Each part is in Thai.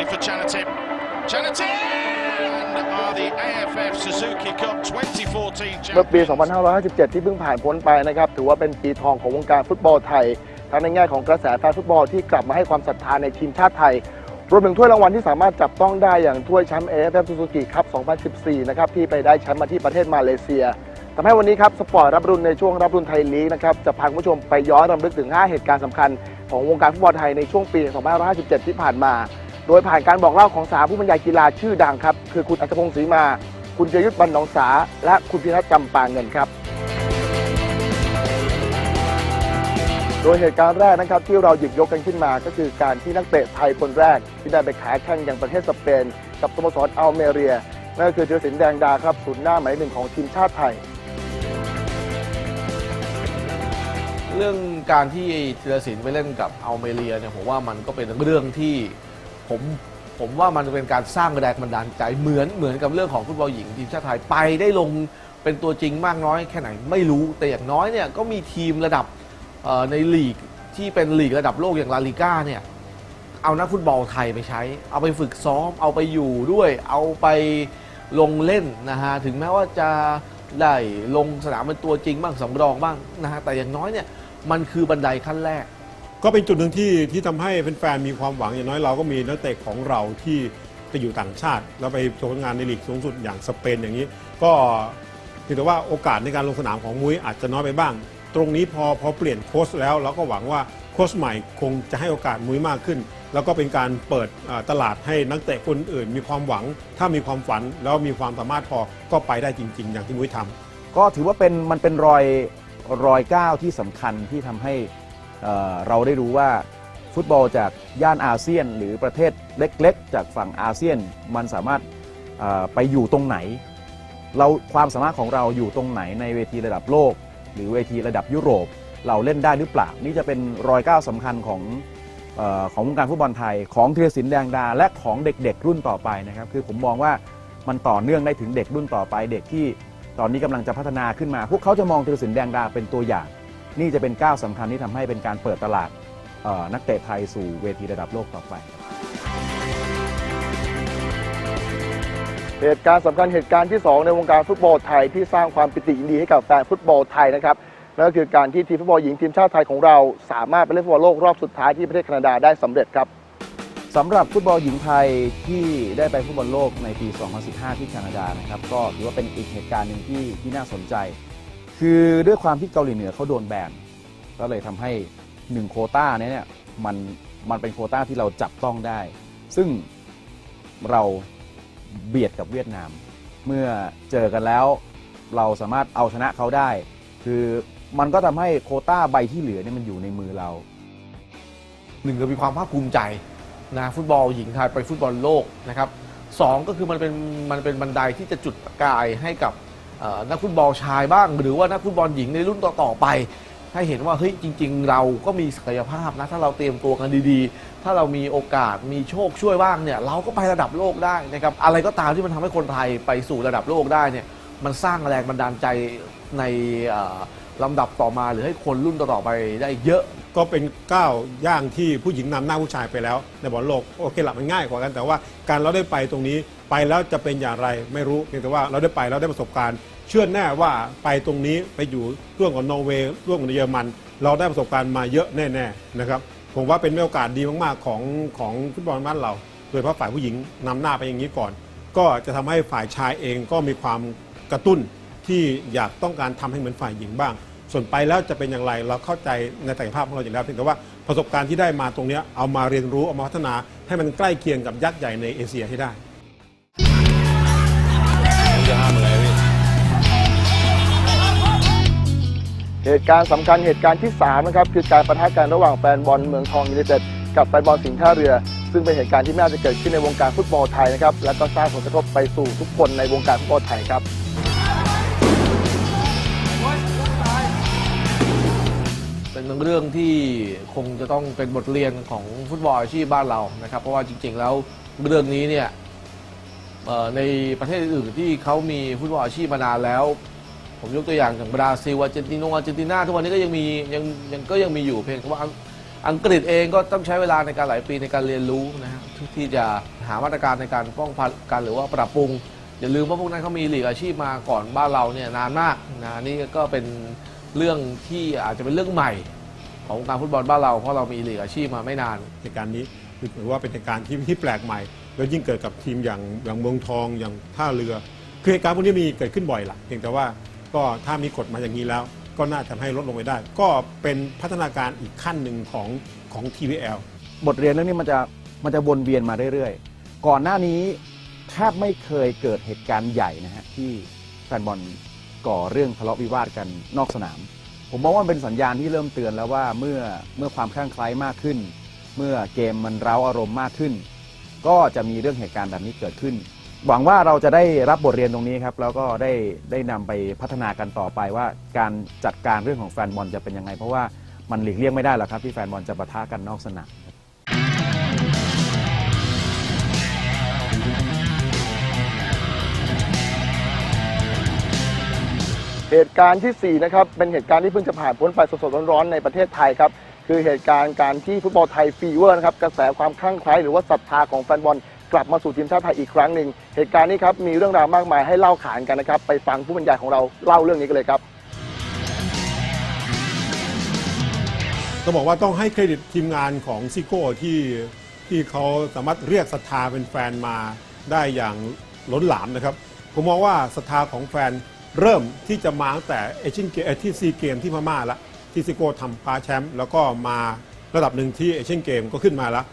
nicely for Chanatip. Chanatip! And are the AFF Suzuki Cup 2014เมื่อปี 2557 ที่เพิ่งผ่านพ้นไปนะครับ ถือว่าเป็นปีทองของวงการฟุตบอลไทย ทั้งในแง่ของกระแสแฟนฟุตบอลที่กลับมาให้ความศรัทธาในทีมชาติไทย รวมถึงถ้วยรางวัลที่สามารถจับต้องได้อย่างถ้วยแชมป์ AFF Suzuki Cup 2014 นะครับ ที่ไปได้แชมป์มาที่ประเทศมาเลเซียทำให้วันนี้ครับสปอร์ตรับรุ่นในช่วงรับรุ่นไทยลีกนะครับจะพาคุณผู้ชมไปย้อนรำลึกถึง 5 เหตุการณ์สำคัญของวงการฟุตบอลไทยในช่วงปี 2557 ที่ผ่านมา โดยผ่านการบอกเล่าของสาผู้บรรยายกีฬาชื่อดังครับ คือคุณอัจพงศ์ศรีมา คุณเจยุทธบรรนองสา และคุณพิทักษ์จำปาเงินครับ โดยเหตุการณ์แรกนะครับที่เราหยิบยกกันขึ้นมาก็คือการที่นักเตะไทยคนแรก ที่ได้ไปขายแข่งยังประเทศสเปน กับสโมสรอัลเมเรียนั่นก็คือธีรศิลป์แดงดาครับศูนย์หน้าหมายหนึ่งของทีมชาติไทยเรื่องการที่ธีรศิลป์ไปเล่นกับอัลเมเรียเนี่ยผมว่ามันก็เป็นเรื่องที่ ผมผมว่ามันเป็นการสร้างแรงบันดาลใจเหมือนเหมือนกับเรื่องของฟุตบอลหญิงทีมชาติไทยไปได้ลงเป็นตัวจริงมากน้อยแค่ไหนไม่รู้แต่อย่างน้อยเนี่ยก็มีทีมระดับในลีกที่เป็นลีกระดับโลกอย่างลาลิก้าเนี่ยเอานักฟุตบอลไทยไปใช้ เอาไปฝึกซ้อม เอาไปอยู่ด้วย เอาไปลงเล่นนะฮะถึงแม้ว่าจะได้ลงสนามเป็นตัวจริงบ้างสำรองบ้างนะฮะแต่อย่างน้อยเนี่ยมันคือบันไดขั้นแรก ก็เป็นจุดหนึ่งที่ที่ทำให้แฟนๆมีความหวังอย่างน้อยเราก็มีนักเตะของเราที่ไปอยู่ต่างชาติ แล้วไปโชว์ผลงานในลีกสูงสุดอย่างสเปนอย่างนี้ ก็ถือแต่ว่าโอกาสในการลงสนามของมุ้ยอาจจะน้อยไปบ้าง ตรงนี้พอพอเปลี่ยนโค้ชแล้วเราก็หวังว่าโค้ชใหม่คงจะให้โอกาสมุ้ยมากขึ้น แล้วก็เป็นการเปิดอ่าตลาดให้นักเตะคนอื่น มีความหวัง ถ้ามีความฝันแล้วมีความสามารถพอก็ไปได้จริง ๆ อย่างที่มุ้ยทำ ก็ถือว่าเป็นมันเป็นรอยรอยก้าวที่สำคัญที่ทำให้ เราได้รู้ว่าฟุตบอลจากย่านอาเซียน หรือประเทศเล็กๆ จากฝั่งอาเซียนมันสามารถไปอยู่ตรงไหน เราความสามารถของเราอยู่ตรงไหนในเวทีระดับโลก หรือเวทีระดับยุโรป เราเล่นได้หรือเปล่า นี่จะเป็นรอยก้าวสำคัญของอของวงการฟุตบอลไทย ของธีรศิลป์แดงดา และของเด็กๆ รุ่นต่อไปนะครับ คือผมมองว่ามันต่อเนื่องได้ถึงเด็กรุ่นต่อไป เด็กที่ตอนนี้กำลังจะพัฒนาขึ้นมา พวกเขาจะมองธีรศิลป์แดงดาเป็นตัวอย่าง นี่จะเป็นก้าวสำคัญที่ทำให้เป็นการเปิดตลาดเอ่อนักเตะไทยสู่เวทีระดับโลกต่อไป เหตุการณ์สำคัญเหตุการณ์ที่ 2 ในวงการฟุตบอลไทยที่สร้างความปิติยินดีให้กับแฟนฟุตบอลไทยนะครับนั่นก็คือการที่ทีมฟุตบอลหญิงทีมชาติไทยของเรา สามารถไปเล่นฟุตบอลโลกรอบสุดท้ายที่ประเทศแคนาดาได้สำเร็จครับ สำหรับฟุตบอลหญิงไทยที่ได้ไปฟุตบอลโลกในปี 2015 ที่แคนาดานะครับ ก็ถือว่าเป็นอีกเหตุการณ์หนึ่งที่ที่น่าสนใจ คือด้วยความที่เกาหลีเหนือเขาโดนแบนก็เลยทำให้หนึ่งโควต้าเนี้เนี่ยมันมันเป็นโควต้าที่เราจับต้องได้ ซึ่งเราเบียดกับเวียดนาม เมื่อเจอกันแล้ว เราสามารถเอาชนะเขาได้ คือมันก็ทำให้โควต้าใบที่เหลือเนี่ยมันอยู่ในมือเรา หนึ่งเรามีความภาคภูมิใจนะฟุตบอลหญิงไทยไปฟุตบอลโลกนะครับสองก็คือมันเป็นมันเป็นบันไดที่จะจุดประกายให้กับ นักฟุตบอลชายบ้าง หรือว่านักฟุตบอลหญิงในรุ่นต่อๆไป ให้เห็นว่าเฮ้ยจริง ๆ เราก็มีศักยภาพนะถ้าเราเตรียมตัวกันดีๆ ถ้าเรามีโอกาสมีโชคช่วยบ้างเนี่ยเราก็ไประดับโลกได้นะครับอะไรก็ตามที่มันทำให้คนไทยไปสู่ระดับโลกได้เนี่ยมันสร้างแรงบันดาลใจในลำดับต่อมาหรือให้คนรุ่นต่อๆไปได้เยอะก็เป็นก้าวย่างที่ผู้หญิงนำหน้าผู้ชายไปแล้วในบอลโลกโอเคหละมันง่ายกว่ากันแต่ว่าการเราได้ไปตรงนี้ ไปแล้วจะเป็นอย่างไรไม่รู้เพียงแต่ว่าเราได้ไปเราได้ประสบการณ์ เชื่อแน่ว่าไปตรงนี้ไปอยู่ร่วมกับนอร์เวย์ร่วมกับเยอรมัน เราได้ประสบการณ์มาเยอะแน่ๆนะครับผมว่าเป็นโอกาสดีมากๆของของฟุตบอลบ้านเรา โดยเฉพาะฝ่ายผู้หญิงนำหน้าไปอย่างนี้ก่อน ก็จะทำให้ฝ่ายชายเองก็มีความกระตุ้นที่อยากต้องการทำให้เหมือนฝ่ายหญิงบ้าง ส่วนไปแล้วจะเป็นอย่างไรเราเข้าใจในศักยภาพของเราอยู่แล้วเพียงแต่ว่าประสบการณ์ที่ได้มาตรงนี้เอามาเรียนรู้เอามาพัฒนาให้มันใกล้เคียงกับยักษ์ใหญ่ในเอเชียให้ได้ เหตุการณ์สำคัญเหตุการณ์ที่3นะครับคือการประทะกันระหว่างแฟนบอลเมืองทองยูไนเต็ดกับแฟนบอลสิงห์ท่าเรือ ซึ่งเป็นเหตุการณ์ที่ไม่น่าจะเกิดขึ้นในวงการฟุตบอลไทยนะครับและก็สร้างผลกระทบไปสู่ทุกคนในวงการฟุตบอลไทยครับเป็นเรื่องที่คงจะต้องเป็นบทเรียนของฟุตบอลอาชีพบ้านเรานะครับ เพราะว่าจริง ๆ แล้วเรื่องนี้เนี่ย เอ่อในประเทศอื่นที่เขามีฟุตบอลอาชีพมานานแล้ว ผมยกตัวอย่างอย่างบราซิลอาร์เจนตินาอาร์เจนตินาทุกวันนี้ก็ยังมียังยังก็ยังมีอยู่เพียงแต่ว่าอังกฤษเองก็ต้องใช้เวลาในการหลายปีในการเรียนรู้นะฮะที่ที่จะหามาตรการในการป้องกันหรือว่าปรับปรุง อย่าลืมว่าพวกนั้นเขามีหลีกอาชีพมาก่อนบ้านเราเนี่ยนานมากนะนี่ก็เป็นเรื่องที่อาจจะเป็นเรื่องใหม่ ของวงการฟุตบอลบ้านเราเพราะเรามีหลีกอาชีพมาไม่นานเหตุการนี้ถือว่าเป็นการที่ที่แปลกใหม่ แล้วยิ่งเกิดกับทีมอย่างอย่างเมืองทองอย่างท่าเรือ คือเหตุการณ์พวกนี้มีเกิดขึ้นบ่อยละเพียงแต่ว่าก็ถ้ามีกฎมาอย่างนี้แล้ว ก็น่าจะให้ลดลงไปได้ ก็เป็นพัฒนาการอีกขั้นหนึ่งของของ TVL บทเรียนเรื่องนี้มันจะมันจะวนเวียนมาเรื่อยๆ ก่อนหน้านี้แทบไม่เคยเกิดเหตุการณ์ใหญ่นะฮะที่แฟนบอลก่อเรื่องทะเลาะวิวาทกันนอกสนาม ผมมองว่าเป็นสัญญาณที่เริ่มเตือนแล้วว่าเมื่อเมื่อความคลั่งไคล้มากขึ้น เมื่อเกมมันเร้าอารมณ์มากขึ้น ก็จะมีเรื่องเหตุการณ์แบบนี้เกิดขึ้น หวังว่าเราจะได้รับบทเรียนตรงนี้ครับ แล้วก็ได้ได้นำไปพัฒนากันต่อไปว่าการจัดการเรื่องของแฟนบอลจะเป็นยังไง เพราะว่ามันหลีกเลี่ยงไม่ได้หรอกครับที่แฟนบอลจะปะทะกันนอกสนามเหตุการณ์ที่ 4 นะครับ เป็นเหตุการณ์ที่เพิ่งจะผ่านพ้นไปสดๆร้อนๆในประเทศไทยครับ คือเหตุการณ์การที่ฟุตบอลไทยฟีเวอร์นะครับกระแสความคลั่งไคล้หรือว่าศรัทธาของแฟนบอลกลับมาสู่ทีมชาติไทยอีกครั้งหนึ่งเหตุการณ์นี้ครับมีเรื่องราวมากมายให้เล่าขานกันนะครับ ไปฟังผู้บรรยายของเราเล่าเรื่องนี้กันเลยครับต้องบอกว่าต้องให้เครดิตทีมงานของซิโก้ที่ที่เขาสามารถเรียกศรัทธาเป็นแฟนมาได้อย่างล้นหลามนะครับ ผมมองว่าศรัทธาของแฟนเริ่มที่จะมาตั้งแต่เอเชียนเกมที่ซีเกมที่พม่าละ ที่ซิโก้ทำคว้าแชมป์แล้วก็มาระดับหนึ่งที่เอเชียนเกมก็ขึ้นมาแล้ว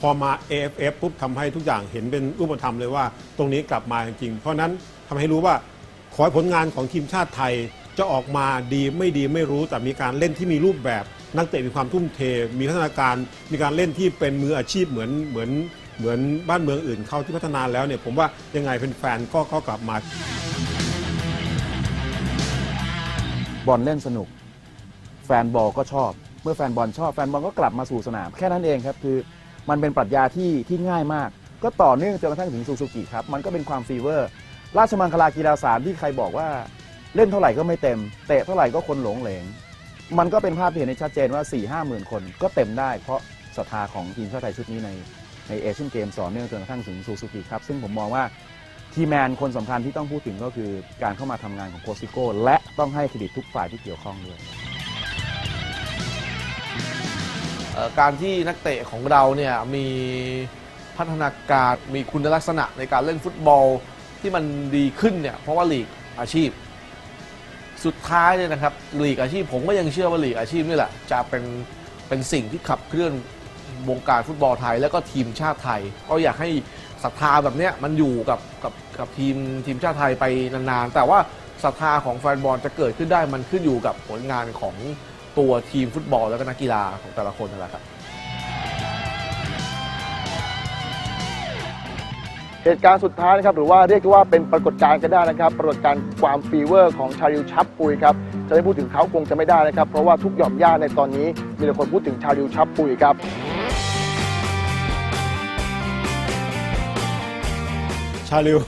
พอมา AFF ปุ๊บทำให้ทุกอย่างเห็นเป็นรูปธรรมเลยว่า ตรงนี้กลับมาจริง เพราะฉะนั้นทำให้รู้ว่าขอให้ผลงานของทีมชาติไทยจะออกมาดีไม่ดีไม่รู้แต่มีการเล่นที่มีรูปแบบ นักเตะมีความทุ่มเท มีพัฒนาการ มีการเล่นที่เป็นมืออาชีพเหมือนเหมือนเหมือนบ้านเมืองอื่นเขาที่พัฒนาแล้วเนี่ยผมว่ายังไงเป็นแฟนก็ก็กลับมา บอลเล่นสนุก แฟนบอลก็ชอบ เมื่อแฟนบอลชอบแฟนบอลก็กลับมาสู่สนาม แค่นั้นเองครับคือมันเป็นปรัชญาที่ที่ง่ายมาก ก็ต่อเนื่องจนกระทั่งถึงซูซูกิครับมันก็เป็นความฟีเวอร์ ราชมังคลากีฬาสานที่ใครบอกว่าเล่นเท่าไหร่ก็ไม่เต็ม เตะเท่าไหร่ก็คนหลงเหลง มันก็เป็นภาพที่เห็นได้ชัดเจนว่า4 5หมื่นคนก็เต็มได้ เพราะศรัทธาของทีมชาติไทยชุดนี้ในในเอเชียนเกมต่อเนื่องจนกระทั่งถึงซูซูกิครับซึ่งผมมองว่าทีมแมนคนสำคัญที่ต้องพูดถึงก็คือการเข้ามาทำงานของโคซิโก้และต้องให้เครดิตทุกฝ่ายที่เกี่ยวข้องด้วย การที่นักเตะของเราเนี่ยมีพัฒนาการมีคุณลักษณะในการเล่นฟุตบอลที่มันดีขึ้นเนี่ยเพราะว่าลีกอาชีพ สุดท้ายเนี่ยนะครับลีกอาชีพผมก็ยังเชื่อว่าลีกอาชีพนี่แหละจะเป็นเป็นสิ่งที่ขับเคลื่อนวงการฟุตบอลไทย แล้วก็ทีมชาติไทย ก็อยากให้ศรัทธาแบบเนี้ยมันอยู่กับกับกับทีมทีมชาติไทยไปนานๆแต่ว่าศรัทธาของแฟนบอลจะเกิดขึ้นได้มันขึ้นอยู่กับผลงานของ ตัวทีมฟุตบอลแล้วก็นักกีฬาของแต่ละคนนั่นแหละครับ เหตุการณ์สุดท้ายนะครับหรือว่าเรียกได้ว่าเป็นปรากฏการณ์ก็ได้นะครับ ปรากฏการณ์ความฟีเวอร์ของชาลิวชับปุยครับจะไม่พูดถึงเขาคงจะไม่ได้นะครับ เพราะว่าทุกหย่อมย่าในตอนนี้ มีแต่คนพูดถึงชาลิวชับปุยครับ ชาลิว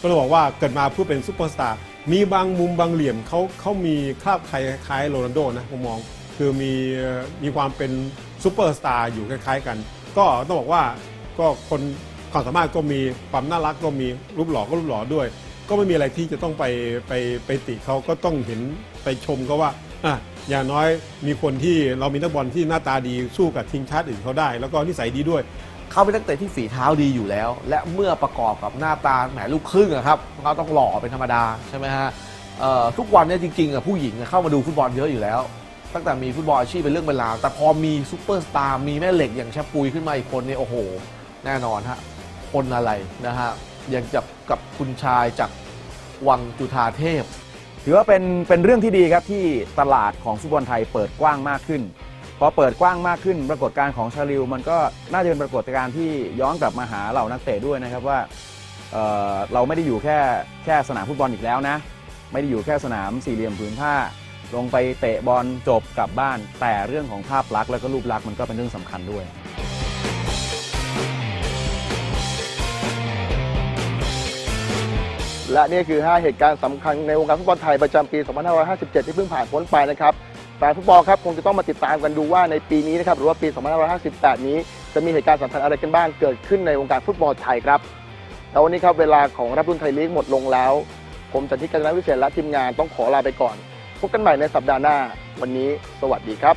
ก็เลยบอกว่าเกิดมาเพื่อเป็นซูเปอร์สตาร์มีบางมุมบางเหลี่ยมเขาเขามีคราบคล้ายคล้ายโรนัลโดนะผมมอง คือมีมีความเป็นซูเปอร์สตาร์อยู่คล้ายๆกัน ก็ต้องบอกว่าก็คนความสามารถก็มีความน่ารักก็มีรูปหล่อก็รูปหล่อด้วย ก็ไม่มีอะไรที่จะต้องไปไปไปติเขาก็ต้องเห็นไปชมเขาว่าอะอย่างน้อยมีคนที่เรามีนักบอลที่หน้าตาดีสู้กับทีมชาติอื่นเขาได้ แล้วก็นิสัยดีด้วย เขาเป็นนักเตะที่ฝีเท้าดีอยู่แล้ว และเมื่อประกอบกับหน้าตาแหมลูกครึ่งอะครับเขาต้องหล่อเป็นธรรมดาใช่ไหมฮะเอ่อทุกวันเนี้จริงๆอะผู้หญิงอะเข้ามาดูฟุตบอลเยอะอยู่แล้ว ตั้งแต่มีฟุตบอลอาชีพเป็นเรื่องเป็นราว แต่พอมีซูเปอร์สตาร์มีแม่เหล็กอย่างแชปปุยขึ้นมาอีกคนเนี่ยโอ้โห แน่นอนฮะคนอะไรนะฮะอย่างจับกับคุณชายจากวังจุธาเทพ ถือว่าเป็นเป็นเรื่องที่ดีครับที่ตลาดของฟุตบอลไทยเปิดกว้างมากขึ้น พอเปิดกว้างมากขึ้น ปรากฏการณ์ของชาลิว มันก็น่าจะเป็นปรากฏการณ์ที่ย้อนกลับมาหาเหล่านักเตะด้วยนะครับว่าเเราไม่ได้อยู่แค่แค่สนามฟุตบอลอีกแล้วนะ ไม่ได้อยู่แค่สนามสี่เหลี่ยมผืนผ้า ลงไปเตะบอลจบกลับบ้าน แต่เรื่องของภาพลักษณ์แล้วก็รูปลักษณ์มันก็เป็นเรื่องสำคัญด้วย และนี่คือ 5 เหตุการณ์สำคัญในวงการฟุตบอลไทยประจำปี 2557 ที่เพิ่งผ่านพ้นไปนะครับแฟนฟุตบอลครับคงจะต้องมาติดตามกันดูว่าในปีนี้นะครับหรือว่าปี 2558 นี้ จะมีเหตุการณ์สำคัญอะไรกันบ้างเกิดขึ้นในวงการฟุตบอลไทยครับ แล้ววันนี้ครับเวลาของรับรุ่นไทยลีกหมดลงแล้ว ผมจันทิกาญจนวิเศษและทีมงานต้องขอลาไปก่อน พบกันใหม่ในสัปดาห์หน้า วันนี้สวัสดีครับ